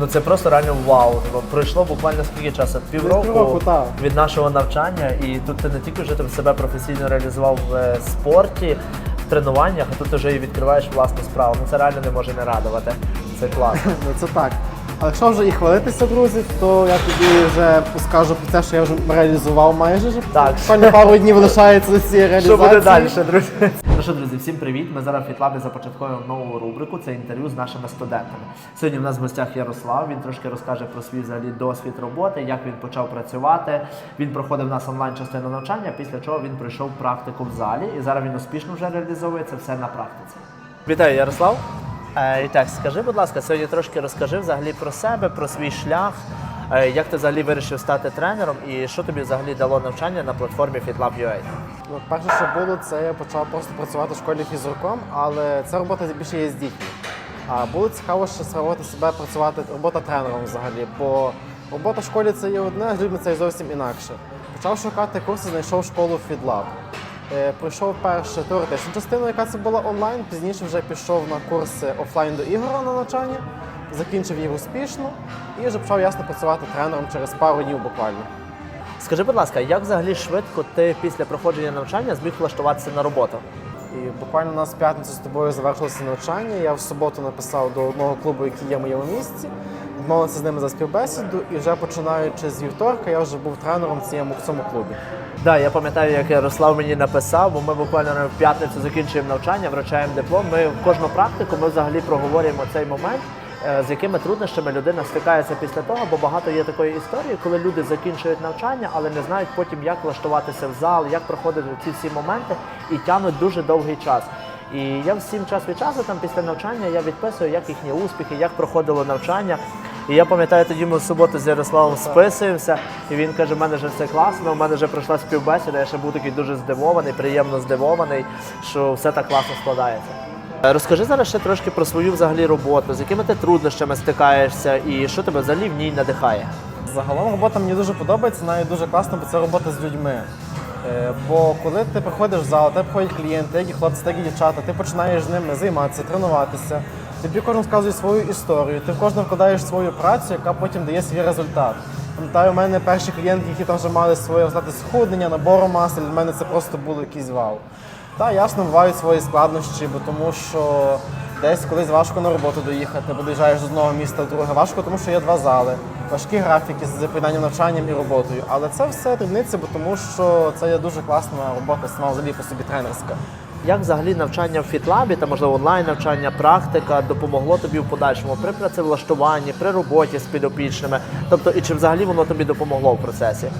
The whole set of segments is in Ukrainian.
Ну це просто реально вау. Тобто Пройшло буквально скільки часу? Півроку, півроку, так. від нашого навчання, і тут ти не тільки вже там себе професійно реалізував в е, спорті, в тренуваннях, а тут вже і відкриваєш власну справу. Ну це реально не може не радувати. Це класно. Ну це так. А якщо вже і хвалитися, друзі, то я тобі вже скажу про те, що я вже реалізував майже. вже. Так. Буквально пару днів лишається до цієї Що буде далі, друзі? Ну що, друзі, всім привіт. Ми зараз в Фітлабі започатковуємо нову рубрику. Це інтерв'ю з нашими студентами. Сьогодні в нас в гостях Ярослав. Він трошки розкаже про свій взагалі досвід роботи, як він почав працювати. Він проходив у нас онлайн частину навчання, після чого він пройшов практику в залі, і зараз він успішно вже реалізовує це все на практиці. Вітаю, Ярослав. Е, і так, скажи, будь ласка, сьогодні трошки розкажи взагалі про себе, про свій шлях. Е, Як ти взагалі вирішив стати тренером і що тобі взагалі дало навчання на платформі FitLab.ua? Ну, перше, що було, це я почав просто працювати в школі фізруком, але ця робота більше є з дітьми. А було цікаво ще спробувати себе працювати робота тренером взагалі, бо робота в школі це є одне, а з людьми це зовсім інакше. Почав шукати курси, знайшов школу FitLab. Е, Пройшов перше теоретичну частину, яка це була онлайн. Пізніше вже пішов на курси офлайн до ігор на навчання, закінчив їх успішно і вже почав ясно працювати тренером через пару днів буквально. Скажи, будь ласка, як взагалі швидко ти після проходження навчання зміг влаштуватися на роботу? І буквально у нас в п'ятницю з тобою завершилося навчання. Я в суботу написав до одного клубу, який є в моєму місці, відмовився з ними за співбесіду, і вже починаючи з вівторка, я вже був тренером в цьому, в цьому клубі. Да, я пам'ятаю, як Ярослав мені написав, бо ми буквально в п'ятницю закінчуємо навчання, вручаємо диплом. Ми в кожну практику ми взагалі проговорюємо цей момент. е, З якими труднощами людина стикається після того, бо багато є такої історії, коли люди закінчують навчання, але не знають потім, як влаштуватися в зал, як проходити ці всі моменти і тягнуть дуже довгий час. І я всім час від часу, там після навчання, я відписую, як їхні успіхи, як проходило навчання. І я пам'ятаю, тоді ми в суботу з Ярославом списуємося, і він каже: в мене вже все класно, в мене вже пройшла співбесіда. Я ще був такий дуже здивований, приємно здивований, що все так класно складається. Е, Розкажи зараз ще трошки про свою взагалі роботу, з якими ти труднощами стикаєшся, і що тебе взагалі в ній надихає. Загалом робота мені дуже подобається, навіть дуже класно, бо це робота з людьми. Е, Бо коли ти приходиш в зал, тебе приходять клієнти, як і хлопці, так і дівчата, ти починаєш з ними займатися, тренуватися. Тобі кожен розказує свою історію, ти в кожного вкладаєш свою працю, яка потім дає свій результат. Пам'ятаю, у мене перші клієнти, які там вже мали своє результати схуднення, набору маси, для мене це просто було якийсь вау. Та ясно, бувають свої складнощі, бо тому що десь колись важко на роботу доїхати, бо доїжджаєш з одного міста в друге. Важко, тому що є два зали, важкі графіки з поєднанням навчанням і роботою. Але це все дрібниці, бо тому що це є дуже класна робота сама взагалі по собі тренерська. Як взагалі навчання в фітлабі та можливо онлайн навчання, практика допомогло тобі в подальшому при працевлаштуванні, при роботі з підопічними? Тобто, і чи взагалі воно тобі допомогло в процесі?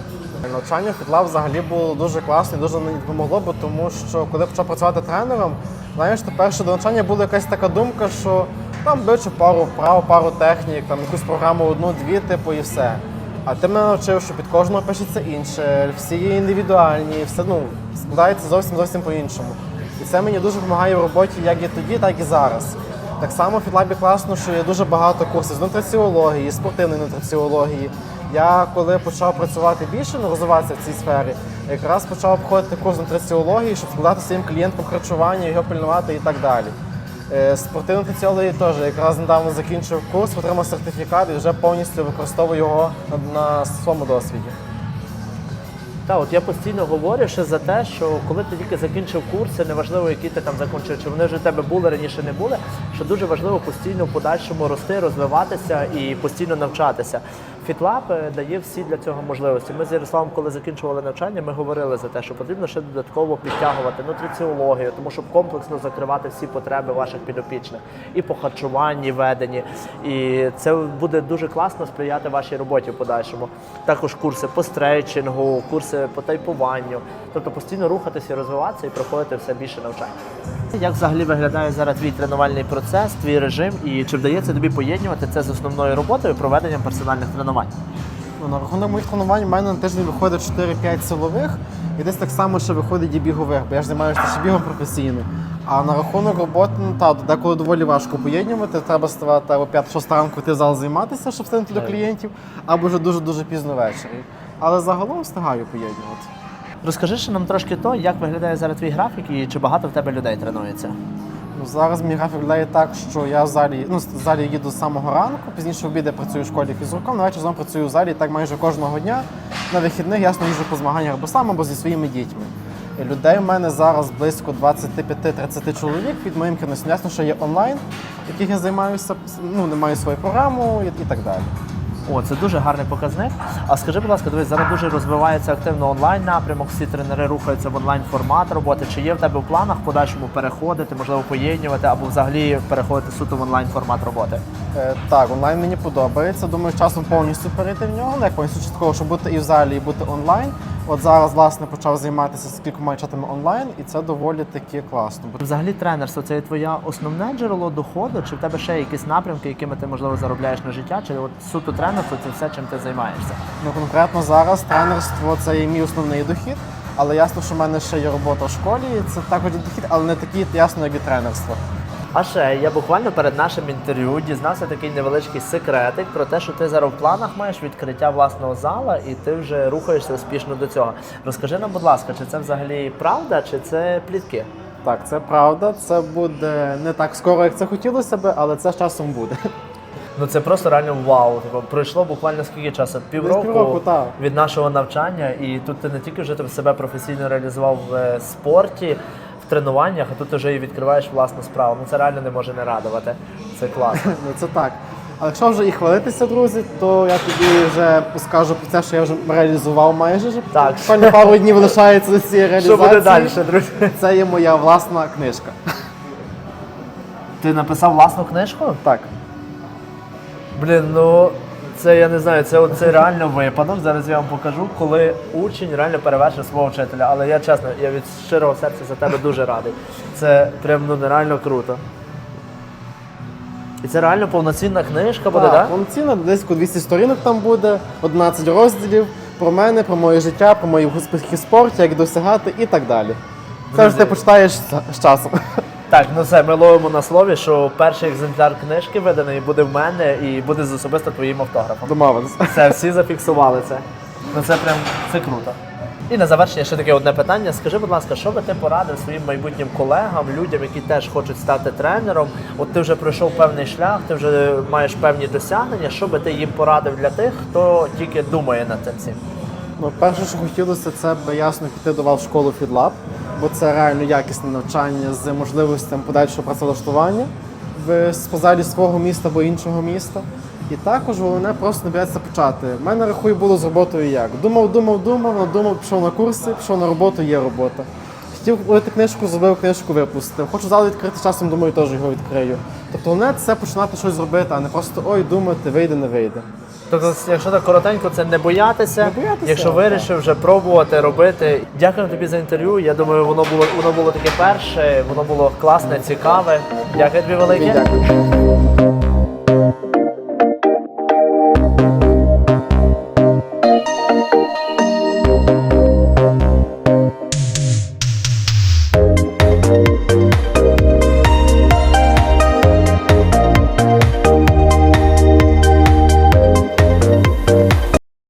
Навчання фітла взагалі було дуже класно і дуже мені допомогло, бо тому що коли почав працювати тренером, знаєш, то перше до навчання була якась така думка, що там вивчу пару вправ, пару технік, там якусь програму одну-дві, типу, і все. А ти мене навчив, що під кожного пишеться інше, всі є індивідуальні, все ну, складається зовсім зовсім по-іншому. І це мені дуже допомагає в роботі як і тоді, так і зараз. Так само в фітлабі класно, що є дуже багато курсів з нутриціології, спортивної нутриціології. Я коли почав працювати більше, ну, розвиватися в цій сфері, якраз почав проходити курс нутриціології, щоб складати своїм клієнтам харчування, його пильнувати і так далі. Е, Спортивну нутриціологію теж якраз недавно закінчив курс, отримав сертифікат і вже повністю використовую його на своєму досвіді. Та от я постійно говорю ще за те, що коли ти тільки закінчив курси, неважливо, які ти там закінчив, чи вони вже в тебе були раніше не були, що дуже важливо постійно в подальшому рости, розвиватися і постійно навчатися. FitLab е, дає всі для цього можливості. Ми з Ярославом, коли закінчували навчання, ми говорили за те, що потрібно ще додатково підтягувати нутриціологію, тому щоб комплексно закривати всі потреби ваших підопічних і по харчуванні веденні. І це буде дуже класно сприяти вашій роботі в подальшому. Також курси по стрейчингу, курси по тайпуванню, тобто постійно рухатися, розвиватися і проходити все більше навчання. Як взагалі виглядає зараз твій тренувальний процес, твій режим, і чи вдається тобі поєднувати це з основною роботою проведенням персональних тренувань? Ну, на рахунок моїх тренувань в мене на тиждень виходить 4-5 силових, і десь так само ще виходить і бігових, бо я ж займаюся ще бігом професійно. А на рахунок роботи, ну та деколи доволі важко поєднувати. Треба ставати або 5-6 ранку йти в зал займатися, щоб встигнути до клієнтів, або вже дуже-дуже пізно ввечері. Але загалом встигаю поєднувати. Розкажи ще нам трошки то, як виглядає зараз твій графік і чи багато в тебе людей тренується? Ну, зараз мій графік виглядає так, що я в залі, ну, в залі їду з самого ранку, пізніше в обід працюю в школі фізруком, на вечір знову працюю в залі так майже кожного дня. На вихідних ясно їжджу по змаганнях або сам, або зі своїми дітьми. І людей в мене зараз близько 25-30 чоловік під моїм керівництвом. Ясно, що є онлайн, яких я займаюся, ну, не маю свою програму і, і так далі. О, це дуже гарний показник. А скажи, будь ласка, дивись, зараз дуже розвивається активно онлайн напрямок, всі тренери рухаються в онлайн формат роботи. Чи є в тебе в планах подальшому переходити, можливо, поєднювати або взагалі переходити суто в онлайн формат роботи? Е, так, онлайн мені подобається. Думаю, з часом повністю перейти в нього. Ну, як повністю частково, щоб бути і в залі, і бути онлайн. От зараз, власне, почав займатися з кількома чатами онлайн, і це доволі таки класно. Взагалі тренерство це твоє основне джерело доходу, чи в тебе ще якісь напрямки, якими ти можливо заробляєш на життя, чи от суто тренерство це все, чим ти займаєшся? Ну, конкретно зараз тренерство це є мій основний дохід, але ясно, що в мене ще є робота в школі, це також дохід, але не такий ясно, як і тренерство. А ще я буквально перед нашим інтерв'ю дізнався такий невеличкий секретик про те, що ти зараз в планах маєш відкриття власного зала і ти вже рухаєшся успішно до цього. Розкажи нам, будь ласка, чи це взагалі правда, чи це плітки? Так, це правда. Це буде не так скоро, як це хотілося би, але це з часом буде. Ну це просто реально вау. Типу, пройшло буквально скільки часу? Півроку, півроку, від нашого навчання, і тут ти не тільки вже себе професійно реалізував в е, спорті, тренуваннях, а тут вже і відкриваєш власну справу. Ну це реально не може не радувати. Це класно. Ну це так. Але якщо вже і хвалитися, друзі, то я тобі вже скажу про те, що я вже реалізував майже. Так. Буквально пару днів лишається до цієї Що буде далі, друзі? Це є моя власна книжка. Ти написав власну книжку? Так. Блін, ну це я не знаю, це, це реально випадок. Зараз я вам покажу, коли учень реально перевершив свого вчителя. Але я чесно, я від щирого серця за тебе дуже радий. Це прям ну нереально круто. І це реально повноцінна книжка буде, так? Так, повноцінно, десь 200 сторінок там буде, 11 розділів про мене, про моє життя, про мої успіхи в спорті, як досягати і так далі. Це вже ти почитаєш з часом. Так, ну все, ми ловимо на слові, що перший екземпляр книжки виданий буде в мене і буде з особисто твоїм автографом. Домовились. Все, всі зафіксували це. Ну це прям це круто. І на завершення ще таке одне питання. Скажи, будь ласка, що би ти порадив своїм майбутнім колегам, людям, які теж хочуть стати тренером? От ти вже пройшов певний шлях, ти вже маєш певні досягнення. Що би ти їм порадив для тих, хто тільки думає над цим всім? Ну, перше, що хотілося, це б ясно піти до вас в школу FitLab, бо це реально якісне навчання з можливостям подальшого працевлаштування в спозалі свого міста або іншого міста. І також головне просто не боятися почати. У мене рахую було з роботою як. Думав, думав, думав, надумав, пішов на курси, пішов на роботу, є робота. Хотів купити книжку, зробив книжку, випустив. Хочу зал відкрити часом, думаю, теж його відкрию. Тобто головне це починати щось робити, а не просто ой, думати, вийде, не вийде. Тобто, якщо так коротенько, це не боятися. Не боятися, якщо вирішив вже пробувати робити. Дякую тобі за інтерв'ю. Я думаю, воно було воно було таке перше, воно було класне, цікаве. Дякую тобі велике. Дякую.